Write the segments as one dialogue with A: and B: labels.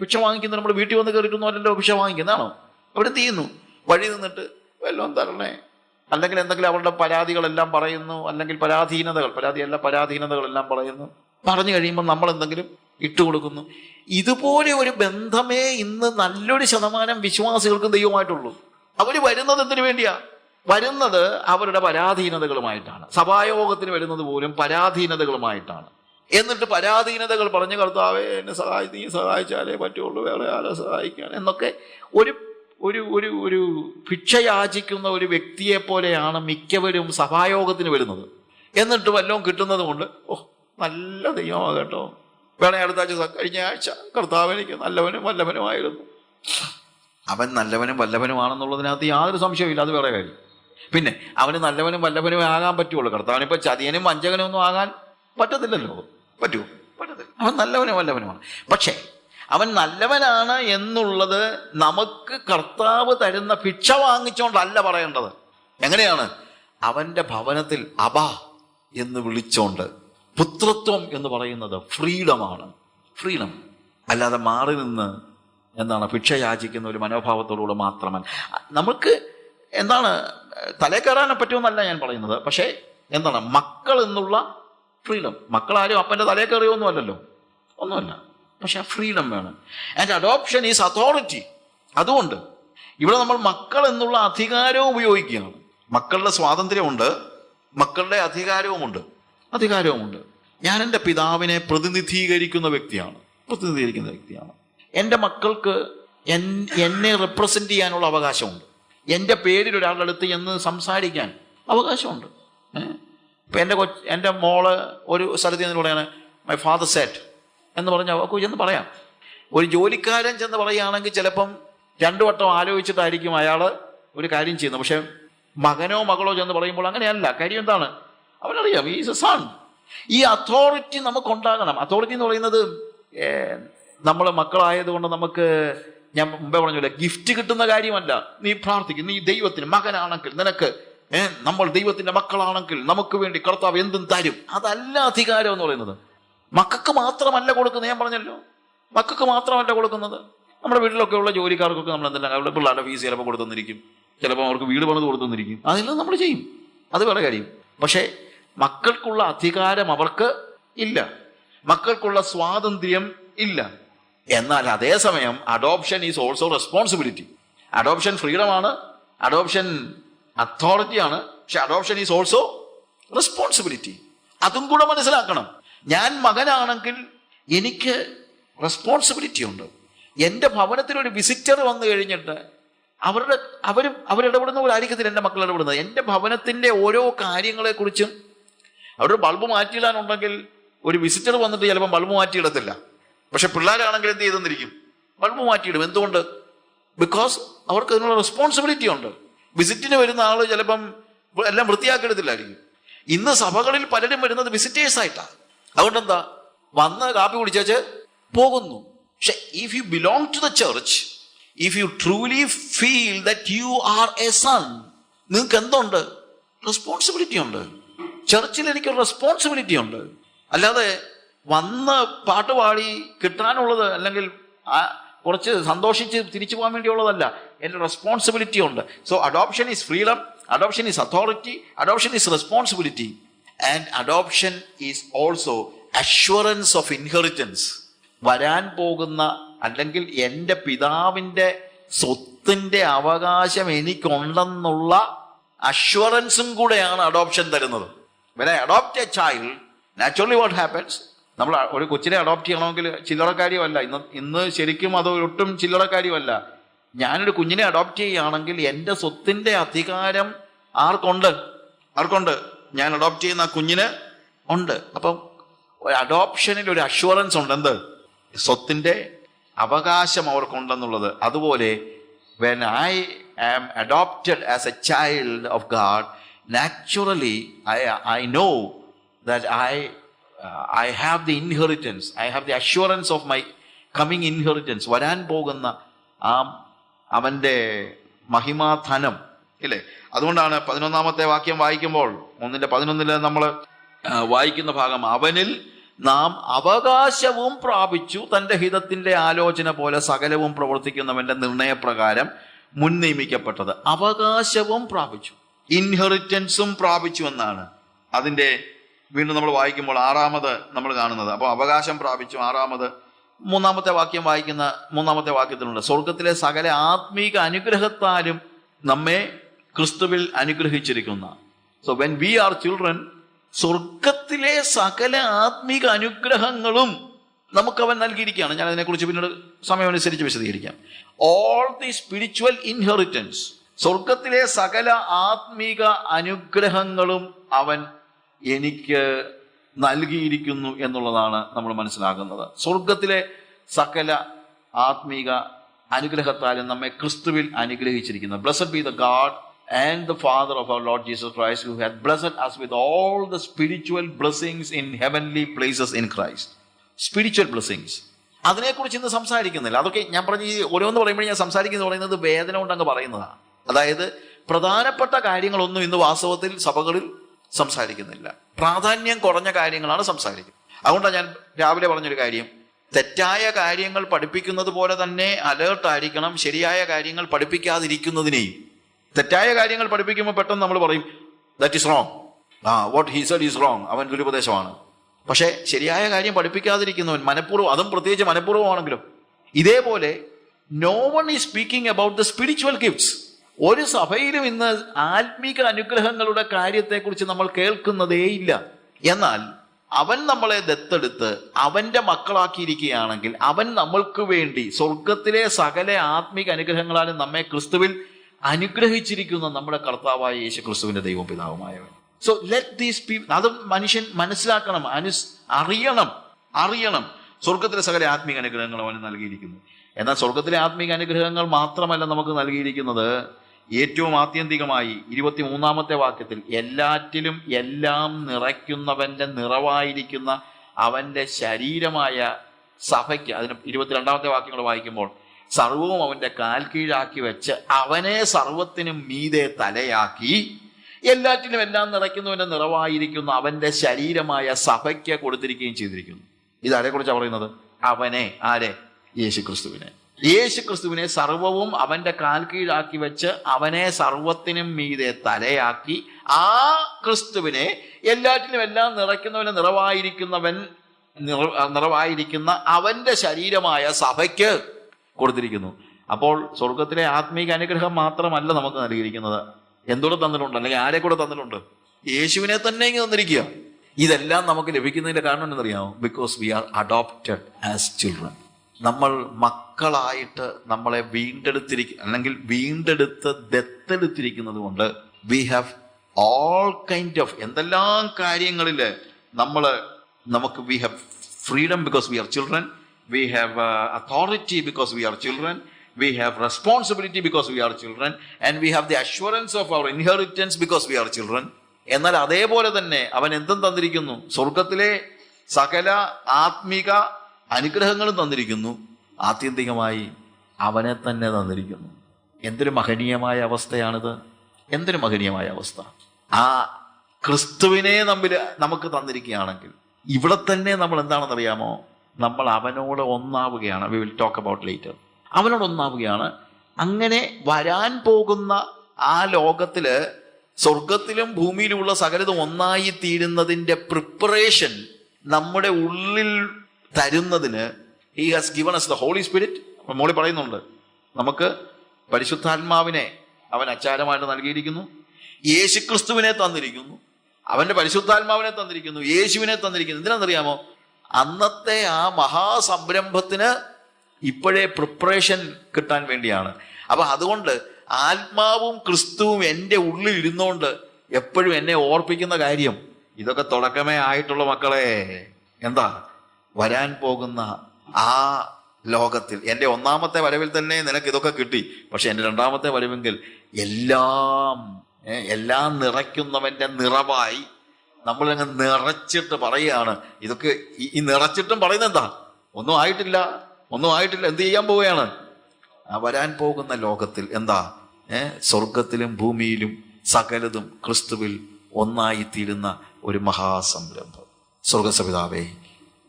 A: ഭിക്ഷ വാങ്ങിക്കുന്നത് നമ്മൾ വീട്ടിൽ വന്ന് കയറിക്കുന്നവരല്ലോ ഭിക്ഷ വാങ്ങിക്കുന്നതാണോ അവിടെ തീയുന്നു വഴി നിന്നിട്ട് വല്ലതും തരണേ അല്ലെങ്കിൽ എന്തെങ്കിലും അവരുടെ പരാതികളെല്ലാം പറയുന്നു അല്ലെങ്കിൽ പരാധീനതകൾ പരാതിയല്ല പരാധീനതകളെല്ലാം പറയുന്നു പറഞ്ഞു കഴിയുമ്പോൾ നമ്മൾ എന്തെങ്കിലും ഇട്ടുകൊടുക്കുന്നു ഇതുപോലെ ഒരു ബന്ധമേ ഇന്ന് നല്ലൊരു ശതമാനം വിശ്വാസികൾക്കും ദൈവമായിട്ടുള്ളൂ അവർ വരുന്നത് എന്തിനു വേണ്ടിയാ വരുന്നത് അവരുടെ പരാധീനതകളുമായിട്ടാണ് സഭായോഗത്തിന് വരുന്നത് പോലും പരാധീനതകളുമായിട്ടാണ് എന്നിട്ട് പരാധീനതകൾ പറഞ്ഞ് കർത്താവേ എന്നെ സഹായി നീ സഹായിച്ചാലേ പറ്റുള്ളൂ വേറെ ആരെ സഹായിക്കാൻ എന്നൊക്കെ ഒരു ഒരു ഒരു ഒരു ഭിക്ഷയാചിക്കുന്ന ഒരു വ്യക്തിയെ പോലെയാണ് മിക്കവരും സഭായോഗത്തിന് വരുന്നത് എന്നിട്ട് വല്ലതും കിട്ടുന്നത് കൊണ്ട് ഓ നല്ല ദൈവമാണ് കേട്ടോ വേണേ അടുത്താഴ്ച കഴിഞ്ഞ ആഴ്ച കർത്താവ് എനിക്ക് നല്ലവനും വല്ലവനുമായിരുന്നു അവൻ നല്ലവനും വല്ലവനുമാണെന്നുള്ളതിനകത്ത് യാതൊരു സംശയമില്ല അത് വേറെ കാര്യം പിന്നെ അവന് നല്ലവനും വല്ലവനും ആകാൻ പറ്റുള്ളൂ കർത്താവിനിപ്പോൾ ചതിയനും വഞ്ചകനും ഒന്നും ആകാൻ പറ്റത്തില്ലല്ലോ പറ്റുമോ പറ്റത്തില്ല അവൻ നല്ലവനും വല്ലവനുമാണ് പക്ഷേ അവൻ നല്ലവനാണ് എന്നുള്ളത് നമുക്ക് കർത്താവ് തരുന്ന ഭിക്ഷ വാങ്ങിച്ചുകൊണ്ടല്ല പറയേണ്ടത് എങ്ങനെയാണ് അവൻ്റെ ഭവനത്തിൽ അബ എന്ന് വിളിച്ചോണ്ട് പുത്രത്വം എന്ന് പറയുന്നത് ഫ്രീഡമാണ് ഫ്രീഡം അല്ലാതെ മാറി നിന്ന് എന്താണ് ഭിക്ഷ യാചിക്കുന്ന ഒരു മനോഭാവത്തോടുകൂടെ മാത്രമല്ല നമുക്ക് എന്താണ് തലേക്കേറാനെ പറ്റുമെന്നല്ല ഞാൻ പറയുന്നത് പക്ഷേ എന്താണ് മക്കൾ എന്നുള്ള ഫ്രീഡം മക്കളാരും അപ്പൻ്റെ തലയെ കയറിയൊന്നും അല്ലല്ലോ ഒന്നുമല്ല പക്ഷെ ആ ഫ്രീഡം വേണം ആൻഡ് അഡോപ്ഷൻ ഈസ് അതോറിറ്റി അതുകൊണ്ട് ഇവിടെ നമ്മൾ മക്കൾ എന്നുള്ള അധികാരവും ഉപയോഗിക്കുകയാണ് മക്കളുടെ സ്വാതന്ത്ര്യമുണ്ട് മക്കളുടെ അധികാരവുമുണ്ട് അധികാരവുമുണ്ട് ഞാൻ എൻ്റെ പിതാവിനെ പ്രതിനിധീകരിക്കുന്ന വ്യക്തിയാണ് പ്രതിനിധീകരിക്കുന്ന വ്യക്തിയാണ് എൻ്റെ മക്കൾക്ക് എന്നെ റെപ്രസെൻ്റ് ചെയ്യാനുള്ള അവകാശമുണ്ട് എൻ്റെ പേരിൽ ഒരാളുടെ അടുത്ത് എന്ന് സംസാരിക്കാൻ അവകാശമുണ്ട് ഏഹ് ഇപ്പം എൻ്റെ കൊച്ച് എൻ്റെ മോള് ഒരു സ്ഥലത്ത് നിന്ന് പറയുകയാണ് മൈ ഫാദർ സെറ്റ് എന്ന് പറഞ്ഞാൽ അവർക്ക് ചെന്ന് പറയാം ഒരു ജോലിക്കാരൻ ചെന്ന് പറയുകയാണെങ്കിൽ ചിലപ്പം രണ്ടു വട്ടം ആലോചിച്ചിട്ടായിരിക്കും അയാൾ ഒരു കാര്യം ചെയ്യുന്നത് പക്ഷേ മകനോ മകളോ ചെന്ന് പറയുമ്പോൾ അങ്ങനെയല്ല കാര്യം എന്താണ് അവനറിയാം ഈ സൺ ഈ അതോറിറ്റി നമുക്ക് ഉണ്ടാകണം അതോറിറ്റി എന്ന് പറയുന്നത് നമ്മൾ മക്കളായതുകൊണ്ട് നമുക്ക് ഞാൻ മുമ്പേ പറഞ്ഞില്ല ഗിഫ്റ്റ് കിട്ടുന്ന കാര്യമല്ല നീ പ്രാർത്ഥിക്കും നീ ദൈവത്തിന് മകനാണെങ്കിൽ നിനക്ക് നമ്മൾ ദൈവത്തിന്റെ മക്കളാണെങ്കിൽ നമുക്ക് വേണ്ടി കർത്താവ് എന്തും തരും അതല്ല അധികാരം എന്ന് പറയുന്നത് മക്കൾക്ക് മാത്രമല്ല കൊടുക്കുന്നത് ഞാൻ പറഞ്ഞല്ലോ മക്കൾക്ക് മാത്രമല്ല കൊടുക്കുന്നത് നമ്മുടെ വീട്ടിലൊക്കെ ഉള്ള ജോലിക്കാർക്കൊക്കെ നമ്മൾ എന്തെല്ലാം അവരുടെ പിള്ളേരുടെ ഫീസ് ചിലപ്പോൾ കൊടുത്തുന്നിരിക്കും ചിലപ്പോൾ അവർക്ക് വീട് പണിത് കൊടുത്തുന്നിരിക്കും അതെല്ലാം നമ്മൾ ചെയ്യും അത് വേറെ കാര്യം പക്ഷേ മക്കൾക്കുള്ള അധികാരം അവർക്ക് ഇല്ല മക്കൾക്കുള്ള സ്വാതന്ത്ര്യം ഇല്ല എന്നാൽ അതേസമയം adoption is also responsibility adoption ഫ്രീഡമാണ് അഡോപ്ഷൻ അതോറിറ്റിയാണ് പക്ഷെ അഡോപ്ഷൻ ഈസ് ഓൾസോ റെസ്പോൺസിബിലിറ്റി അതും കൂടെ മനസ്സിലാക്കണം ഞാൻ മകനാണെങ്കിൽ എനിക്ക് റെസ്പോൺസിബിലിറ്റി ഉണ്ട് എൻ്റെ ഭവനത്തിൽ ഒരു വിസിറ്റർ വന്നു കഴിഞ്ഞിട്ട് അവരുടെ അവർ അവരിടപെടുന്നവരായിരിക്കത്തില്ല എൻ്റെ മക്കൾ ഇടപെടുന്നത് എൻ്റെ ഭവനത്തിൻ്റെ ഓരോ കാര്യങ്ങളെക്കുറിച്ചും അവരുടെ ബൾബ് മാറ്റിയിടാനുണ്ടെങ്കിൽ ഒരു വിസിറ്റർ വന്നിട്ട് ചിലപ്പം ബൾബ് മാറ്റിയിടത്തില്ല പക്ഷെ പിള്ളേരാണെങ്കിൽ എന്ത് ചെയ്തെന്നിരിക്കും ബൾബ് മാറ്റിയിടും എന്തുകൊണ്ട് ബിക്കോസ് അവർക്ക് അതിനുള്ള റെസ്പോൺസിബിലിറ്റി ഉണ്ട് വിസിറ്റിന് വരുന്ന ആൾ ചിലപ്പം എല്ലാം വൃത്തിയാക്കിയെടുത്തില്ലായിരിക്കും ഇന്ന് സഭകളിൽ പലരും വരുന്നത് വിസിറ്റേഴ്സ് ആയിട്ടാണ് അതുകൊണ്ട് എന്താ വന്ന് കാപ്പി കുടിച്ചേച്ച് പോകുന്നു പക്ഷെ if you belong to the church if you truly feel that you are a son നിങ്ങൾക്ക് എന്തുണ്ട് റെസ്പോൺസിബിലിറ്റി ഉണ്ട് ചർച്ചിൽ എനിക്ക് റെസ്പോൺസിബിലിറ്റി ഉണ്ട് അല്ലാതെ വന്ന് പാട്ടുപാടി കിട്ടാനുള്ളത് അല്ലെങ്കിൽ കുറച്ച് സന്തോഷിച്ച് തിരിച്ചു പോകാൻ വേണ്ടിയുള്ളതല്ല എൻ്റെ റെസ്പോൺസിബിലിറ്റി ഉണ്ട് so adoption is freedom adoption is authority adoption is responsibility and adoption is also assurance of inheritance വരാൻ പോകുന്ന അല്ലെങ്കിൽ എൻ്റെ പിതാവിൻ്റെ സ്വത്തിൻ്റെ അവകാശം എനിക്കുണ്ടെന്നുള്ള അഷ്വറൻസും കൂടെയാണ് അഡോപ്ഷൻ തരുന്നത് when I adopt a child naturally what happens നമ്മൾ ഒരു കൊച്ചിനെ അഡോപ്റ്റ് ചെയ്യണമെങ്കിൽ ചില്ലറ കാര്യമല്ല ഇന്ന് ഇന്ന് ശരിക്കും അത് ഒട്ടും ചില്ലറ കാര്യമല്ല ഞാനൊരു കുഞ്ഞിനെ അഡോപ്റ്റ് ചെയ്യുകയാണെങ്കിൽ എൻ്റെ സ്വത്തിൻ്റെ അധികാരം ആർക്കുണ്ട് ആർക്കുണ്ട് ഞാൻ അഡോപ്റ്റ് ചെയ്യുന്ന കുഞ്ഞിന് ഉണ്ട് അപ്പം അഡോപ്ഷനിൽ ഒരു അഷുറൻസ് ഉണ്ട് എന്ത് സ്വത്തിൻ്റെ അവകാശം അവർക്കുണ്ടെന്നുള്ളത് അതുപോലെ when I am adopted as a child of God naturally I I know that I I have the inheritance I have the assurance of my coming inheritance വരാൻ പോകുന്ന ആ അവൻ്റെ മഹിമാധനം അല്ലേ അതുകൊണ്ടാണ് പതിനൊന്നാമത്തെ വാക്യം വായിക്കുമ്പോൾ ഒന്നിൻ്റെ പതിനൊന്നിൽ നമ്മൾ വായിക്കുന്ന ഭാഗം അവനിൽ നാം അവകാശവും പ്രാപിച്ചു തൻ്റെ ഹിതത്തിൻ്റെ ആലോചന പോലെ സകലവും പ്രവർത്തിക്കുന്നവൻ്റെ നിർണയപ്രകാരം മുൻ നിയമിക്കപ്പെട്ടത് അവകാശവും പ്രാപിച്ചു ഇൻഹെറിറ്റൻസും പ്രാപിച്ചു എന്നാണ് അതിൻ്റെ വീണ്ടും നമ്മൾ വായിക്കുമ്പോൾ ആറാമത് നമ്മൾ കാണുന്നത് അപ്പോൾ അവകാശം പ്രാപിച്ചു ആറാമത് മൂന്നാമത്തെ വാക്യം വായിക്കുന്ന മൂന്നാമത്തെ വാക്യത്തിലുണ്ട് സ്വർഗത്തിലെ സകല ആത്മീക അനുഗ്രഹത്താലും നമ്മെ ക്രിസ്തുവിൽ അനുഗ്രഹിച്ചിരിക്കുന്ന so when we are children സ്വർഗത്തിലെ സകല ആത്മീക അനുഗ്രഹങ്ങളും നമുക്ക് അവൻ നൽകിയിരിക്കുകയാണ് ഞാൻ അതിനെക്കുറിച്ച് പിന്നീട് സമയമനുസരിച്ച് വിശദീകരിക്കാം ഓൾ ദി സ്പിരിച്വൽ ഇൻഹെറിറ്റൻസ് സ്വർഗത്തിലെ സകല ആത്മീക അനുഗ്രഹങ്ങളും അവൻ എനിക്ക് നൽകിയിരിക്കുന്നു എന്നുള്ളതാണ് നമ്മൾ മനസ്സിലാക്കുന്നത് സ്വർഗത്തിലെ സകല ആത്മീക അനുഗ്രഹത്താലും നമ്മെ ക്രിസ്തുവിൽ അനുഗ്രഹിച്ചിരിക്കുന്നു blessed be the God and the Father of our Lord Jesus Christ who had blessed us with all the spiritual blessings in heavenly places in Christ spiritual blessings അതിനെക്കുറിച്ച് ഇന്ന് സംസാരിക്കുന്നില്ല അതൊക്കെ ഞാൻ പറഞ്ഞ ഈ ഓരോന്ന് പറയുമ്പോൾ ഞാൻ സംസാരിക്കുന്നത് പറയുന്നത് വേദന കൊണ്ടങ്ങ് പറയുന്നതാണ് അതായത് പ്രധാനപ്പെട്ട കാര്യങ്ങളൊന്നും ഇന്ന് വാസ്തവത്തിൽ സഭകളിൽ സംസാരിക്കുന്നില്ല പ്രാധാന്യം കുറഞ്ഞ കാര്യങ്ങളാണ് സംസാരിക്കുന്നത് അതുകൊണ്ടാണ് ഞാൻ രാവിലെ പറഞ്ഞൊരു കാര്യം തെറ്റായ കാര്യങ്ങൾ പഠിപ്പിക്കുന്നത് പോലെ തന്നെ അലേർട്ടായിരിക്കണം ശരിയായ കാര്യങ്ങൾ പഠിപ്പിക്കാതിരിക്കുന്നതിനെയും തെറ്റായ കാര്യങ്ങൾ പഠിപ്പിക്കുമ്പോൾ പെട്ടെന്ന് നമ്മൾ പറയും ദാറ്റ് ഈസ് റോങ് ആ what he said is wrong അവൻ ദുരുപദേശമാണ് പക്ഷേ ശരിയായ കാര്യം പഠിപ്പിക്കാതിരിക്കുന്നവൻ മനഃപൂർവ്വം അതും പ്രത്യേകിച്ച് മനഃപൂർവ്വമാണെങ്കിലും ഇതേപോലെ no one is speaking about the spiritual gifts ഒരു സഭയിലും ഇന്ന് ആത്മീക അനുഗ്രഹങ്ങളുടെ കാര്യത്തെക്കുറിച്ച് നമ്മൾ കേൾക്കുന്നതേയില്ല എന്നാൽ അവൻ നമ്മളെ ദത്തെടുത്ത് അവൻ്റെ മക്കളാക്കിയിരിക്കുകയാണെങ്കിൽ അവൻ നമ്മൾക്ക് വേണ്ടി സ്വർഗത്തിലെ സകല ആത്മീക അനുഗ്രഹങ്ങളാലും നമ്മെ ക്രിസ്തുവിൽ അനുഗ്രഹിച്ചിരിക്കുന്ന നമ്മുടെ കർത്താവായ യേശു ക്രിസ്തുവിന്റെ ദൈവപിതാവുമായവൻ സോ ലെറ്റ് ദീസ് പീപ്പിൾ അത് മനുഷ്യൻ മനസ്സിലാക്കണം അനുസ് അറിയണം അറിയണം സ്വർഗത്തിലെ സകല ആത്മീക അനുഗ്രഹങ്ങൾ അവന് നൽകിയിരിക്കുന്നു എന്നാൽ സ്വർഗത്തിലെ ആത്മീക അനുഗ്രഹങ്ങൾ മാത്രമല്ല നമുക്ക് നൽകിയിരിക്കുന്നത് ഏറ്റവും ആത്യന്തികമായി ഇരുപത്തിമൂന്നാമത്തെ വാക്യത്തിൽ എല്ലാറ്റിലും എല്ലാം നിറയ്ക്കുന്നവൻ്റെ നിറവായിരിക്കുന്ന അവൻ്റെ ശരീരമായ സഭയ്ക്ക് അതിന് ഇരുപത്തിരണ്ടാമത്തെ വാക്യങ്ങൾ വായിക്കുമ്പോൾ സർവവും അവൻ്റെ കാൽ കീഴാക്കി വെച്ച് അവനെ സർവത്തിനും മീതെ തലയാക്കി എല്ലാറ്റിലും എല്ലാം നിറയ്ക്കുന്നവൻ്റെ നിറവായിരിക്കുന്ന അവൻ്റെ ശരീരമായ സഭയ്ക്ക് കൊടുത്തിരിക്കുകയും ചെയ്തിരിക്കുന്നു ഇതാരെക്കുറിച്ചാണ് പറയുന്നത് അവനെ ആരെ യേശുക്രിസ്തുവിനെ ക്രിസ്തുവിനെ യേശു ക്രിസ്തുവിനെ സർവവും അവന്റെ കാൽ കീഴാക്കി വെച്ച് അവനെ സർവത്തിനും മീതെ തലയാക്കി ആ ക്രിസ്തുവിനെ എല്ലാറ്റിനും എല്ലാം നിറയ്ക്കുന്നവന് നിറവായിരിക്കുന്നവൻ നിറവായിരിക്കുന്ന അവന്റെ ശരീരമായ സഭയ്ക്ക് കൊടുത്തിരിക്കുന്നു അപ്പോൾ സ്വർഗത്തിലെ ആത്മീക അനുഗ്രഹം മാത്രമല്ല നമുക്ക് നൽകിയിരിക്കുന്നത് എന്തോടെ തന്നിട്ടുണ്ട് അല്ലെങ്കിൽ ആരെ കൂടെ തന്നിട്ടുണ്ട് യേശുവിനെ തന്നെ ഇങ്ങനെ തന്നിരിക്കുക ഇതെല്ലാം നമുക്ക് ലഭിക്കുന്നതിന്റെ കാരണം അറിയാമോ because we are adopted as children നമ്മൾ മക്കളായിട്ട് നമ്മളെ വീണ്ടെടുത്തിരിക്ക അല്ലെങ്കിൽ വീണ്ടെടുത്ത് ദത്തെടുത്തിരിക്കുന്നത് കൊണ്ട് we have all kind of എന്തെല്ലാം കാര്യങ്ങളിൽ നമ്മൾ നമുക്ക് we have freedom because we are children we have authority because we are children we have responsibility because we are children and we have the assurance of our inheritance because we are children എന്നാൽ അതേപോലെ തന്നെ അവൻ എന്തും തന്നിരിക്കുന്നു സ്വർഗത്തിലെ സകല ആത്മിക അനുഗ്രഹങ്ങളും തന്നിരിക്കുന്നു ആത്യന്തികമായി അവനെ തന്നെ തന്നിരിക്കുന്നു എന്തൊരു മഹനീയമായ അവസ്ഥയാണിത് എന്തൊരു മഹനീയമായ അവസ്ഥ ആ ക്രിസ്തുവിനെ നമ്മിൽ നമുക്ക് തന്നിരിക്കുകയാണെങ്കിൽ ഇവിടെ തന്നെ നമ്മൾ എന്താണെന്നറിയാമോ നമ്മൾ അവനോട് ഒന്നാവുകയാണ് we will talk about later അവനോട് ഒന്നാവുകയാണ് അങ്ങനെ വരാൻ പോകുന്ന ആ ലോകത്തിൽ സ്വർഗത്തിലും ഭൂമിയിലുമുള്ള സകലതും ഒന്നായി തീരുന്നതിൻ്റെ പ്രിപ്പറേഷൻ നമ്മുടെ ഉള്ളിൽ തരുന്നതിന് he has given us the Holy Spirit മോളി പറയുന്നുണ്ട് നമുക്ക് പരിശുദ്ധാത്മാവിനെ അവൻ അച്ചാരമായിട്ട് നൽകിയിരിക്കുന്നു യേശുക്രിസ്തുവിനെ തന്നിരിക്കുന്നു അവന്റെ പരിശുദ്ധാത്മാവിനെ തന്നിരിക്കുന്നു യേശുവിനെ തന്നിരിക്കുന്നു എന്തിനാണെന്നറിയാമോ അന്നത്തെ ആ മഹാസംരംഭത്തിന് ഇപ്പോഴേ പ്രിപ്പറേഷൻ കിട്ടാൻ വേണ്ടിയാണ് അപ്പൊ അതുകൊണ്ട് ആത്മാവും ക്രിസ്തുവും എൻ്റെ ഉള്ളിൽ ഇരുന്നുകൊണ്ട് എപ്പോഴും എന്നെ ഓർപ്പിക്കുന്ന കാര്യം ഇതൊക്കെ തുടക്കമേ ആയിട്ടുള്ള മക്കളെ എന്താ വരാൻ പോകുന്ന ആ ലോകത്തിൽ എൻ്റെ ഒന്നാമത്തെ വരവിൽ തന്നെ നിനക്ക് ഇതൊക്കെ കിട്ടി പക്ഷെ എൻ്റെ രണ്ടാമത്തെ വരവെങ്കിൽ എല്ലാം എല്ലാം നിറയ്ക്കുന്നവൻ്റെ നിറവായി നമ്മളങ്ങ് നിറച്ചിട്ട് പറയുകയാണ് ഇതൊക്കെ ഈ നിറച്ചിട്ടും പറയുന്നത് എന്താ ഒന്നും ആയിട്ടില്ല ഒന്നും ആയിട്ടില്ല എന്ത് ചെയ്യാൻ പോവുകയാണ് വരാൻ പോകുന്ന ലോകത്തിൽ എന്താ സ്വർഗത്തിലും ഭൂമിയിലും സകലതും ക്രിസ്തുവിൽ ഒന്നായിത്തീരുന്ന ഒരു മഹാസംരംഭം സ്വർഗസവിതാവേ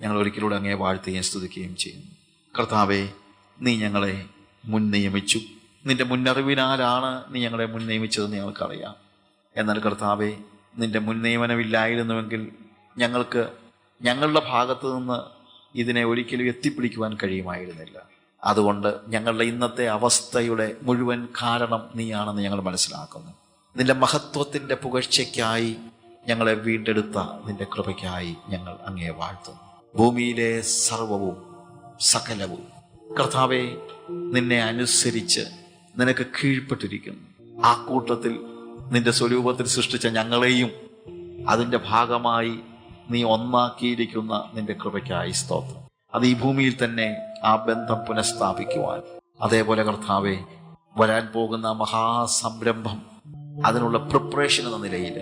A: ഞങ്ങൾ ഒരിക്കലൂടെ അങ്ങേ വാഴ്ത്തുകയും സ്തുതിക്കുകയും ചെയ്യുന്നു കർത്താവെ നീ ഞങ്ങളെ മുൻ നിയമിച്ചു നിന്റെ മുന്നറിവിനാലാണ് നീ ഞങ്ങളെ മുൻ നിയമിച്ചതെന്ന് ഞങ്ങൾക്കറിയാം എന്നാൽ കർത്താവെ നിന്റെ മുൻ നിയമനമില്ലായിരുന്നുവെങ്കിൽ ഞങ്ങൾക്ക് ഞങ്ങളുടെ ഭാഗത്തു നിന്ന് ഇതിനെ ഒരിക്കലും എത്തിപ്പിടിക്കുവാൻ കഴിയുമായിരുന്നില്ല അതുകൊണ്ട് ഞങ്ങളുടെ ഇന്നത്തെ അവസ്ഥയുടെ മുഴുവൻ കാരണം നീയാണെന്ന് ഞങ്ങൾ മനസ്സിലാക്കുന്നു നിന്റെ മഹത്വത്തിൻ്റെ പുകഴ്ചയ്ക്കായി ഞങ്ങളെ വീണ്ടെടുത്ത നിന്റെ കൃപയ്ക്കായി ഞങ്ങൾ അങ്ങേ വാഴ്ത്തുന്നു ഭൂമിയിലെ സർവവും സകലവും കർത്താവെ നിന്നെ അനുസരിച്ച് നിനക്ക് കീഴ്പ്പെട്ടിരിക്കുന്നു ആ കൂട്ടത്തിൽ നിന്റെ സ്വരൂപത്തിൽ സൃഷ്ടിച്ച ഞങ്ങളെയും അതിൻ്റെ ഭാഗമായി നീ ഒന്നാക്കിയിരിക്കുന്ന നിന്റെ കൃപയ്ക്കായി സ്തോത്രം അത് ഈ ഭൂമിയിൽ തന്നെ ആ ബന്ധം പുനഃസ്ഥാപിക്കുവാൻ അതേപോലെ കർത്താവെ വരാൻ പോകുന്ന മഹാസംരംഭം അതിനുള്ള പ്രിപ്പറേഷൻ എന്ന നിലയിൽ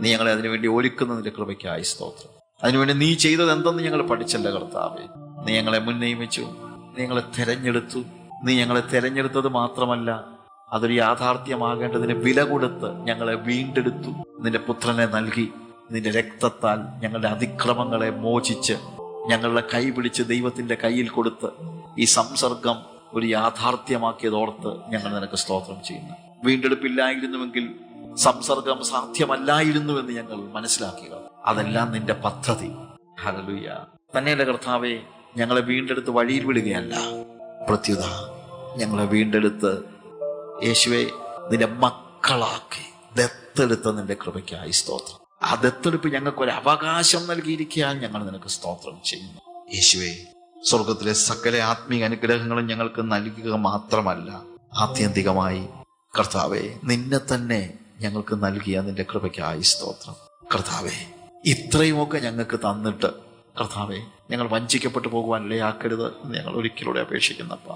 A: നീ ഞങ്ങളെ അതിനുവേണ്ടി ഒരുക്കുന്ന നിന്റെ കൃപയ്ക്കായി സ്തോത്രം അതിനുവേണ്ടി നീ ചെയ്തത് എന്തെന്ന് ഞങ്ങൾ പഠിച്ചല്ല കർത്താവെ നീ ഞങ്ങളെ മുൻ നിയമിച്ചു നീ ഞങ്ങളെ തെരഞ്ഞെടുത്തു നീ ഞങ്ങളെ തെരഞ്ഞെടുത്തത് മാത്രമല്ല അതൊരു യാഥാർത്ഥ്യമാകേണ്ടതിന് വില കൊടുത്ത് ഞങ്ങളെ വീണ്ടെടുത്തു നിന്റെ പുത്രനെ നൽകി നിന്റെ രക്തത്താൽ ഞങ്ങളുടെ അതിക്രമങ്ങളെ മോചിച്ച് ഞങ്ങളുടെ കൈ പിടിച്ച് ദൈവത്തിന്റെ കയ്യിൽ കൊടുത്ത് ഈ സംസർഗം ഒരു യാഥാർത്ഥ്യമാക്കിയതോർത്ത് ഞങ്ങൾ നിനക്ക് സ്തോത്രം ചെയ്യുന്നു വീണ്ടെടുപ്പില്ലായിരുന്നുവെങ്കിൽ സംസർഗം സാധ്യമല്ലായിരുന്നുവെന്ന് ഞങ്ങൾ മനസ്സിലാക്കിയത് അതെല്ലാം നിന്റെ പദ്ധതി ഹലലുയ തന്നെയല്ല കർത്താവെ ഞങ്ങളെ വീണ്ടെടുത്ത് വഴിയിൽ വിടുകയല്ല പ്രത്യുത ഞങ്ങളെ വീണ്ടെടുത്ത് യേശുവെ നിന്റെ മക്കളാക്കി ദത്തെടുത്ത നിന്റെ കൃപയ്ക്കായി സ്തോത്രം ആ ദത്തെടുപ്പ് ഞങ്ങൾക്കൊരു അവകാശം നൽകിയിരിക്കാൻ ഞങ്ങൾ നിനക്ക് സ്തോത്രം ചെയ്യുന്നു യേശുവെ സ്വർഗത്തിലെ സകല ആത്മീയ അനുഗ്രഹങ്ങളും ഞങ്ങൾക്ക് നൽകുക മാത്രമല്ല ആത്യന്തികമായി കർത്താവെ നിന്നെ തന്നെ ഞങ്ങൾക്ക് നൽകിയ നിന്റെ കൃപയ്ക്കായി സ്തോത്രം കർത്താവേ ഇത്രയുമൊക്കെ ഞങ്ങൾക്ക് തന്നിട്ട് കർത്താവെ ഞങ്ങൾ വഞ്ചിക്കപ്പെട്ടു പോകുവാൻ ഇടയാക്കരുത് എന്ന് ഞങ്ങൾ ഒരിക്കലൂടെ അപേക്ഷിക്കുന്നപ്പ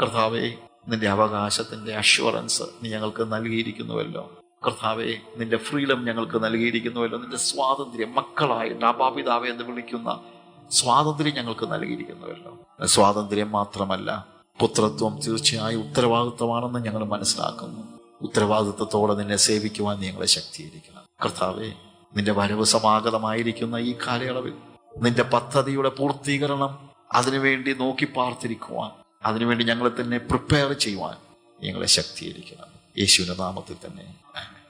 A: കർത്താവെ നിന്റെ അവകാശത്തിന്റെ അഷ്വറൻസ് നീ ഞങ്ങൾക്ക് നൽകിയിരിക്കുന്നുവല്ലോ കർത്താവെ നിന്റെ ഫ്രീഡം ഞങ്ങൾക്ക് നൽകിയിരിക്കുന്നുവല്ലോ നിന്റെ സ്വാതന്ത്ര്യം മക്കളായി ഡാബാപിതാവെ എന്ന് വിളിക്കുന്ന സ്വാതന്ത്ര്യം ഞങ്ങൾക്ക് നൽകിയിരിക്കുന്നുവല്ലോ സ്വാതന്ത്ര്യം മാത്രമല്ല പുത്രത്വം തീർച്ചയായും ഉത്തരവാദിത്വമാണെന്ന് ഞങ്ങൾ മനസ്സിലാക്കുന്നു ഉത്തരവാദിത്വത്തോടെ നിന്നെ സേവിക്കുവാൻ ഞങ്ങളെ ശക്തീകരിക്കണം കർത്താവെ നിന്റെ വരവ് സമാഗതമായിരിക്കുന്ന ഈ കാലയളവിൽ നിന്റെ പദ്ധതിയുടെ പൂർത്തീകരണം അതിനുവേണ്ടി നോക്കി പാർത്തിരിക്കുവാൻ അതിനുവേണ്ടി ഞങ്ങളെ തന്നെ പ്രിപ്പയർ ചെയ്യുവാൻ ഞങ്ങളെ ശക്തീകരിക്കണം യേശുവിൻ്റെ നാമത്തിൽ തന്നെ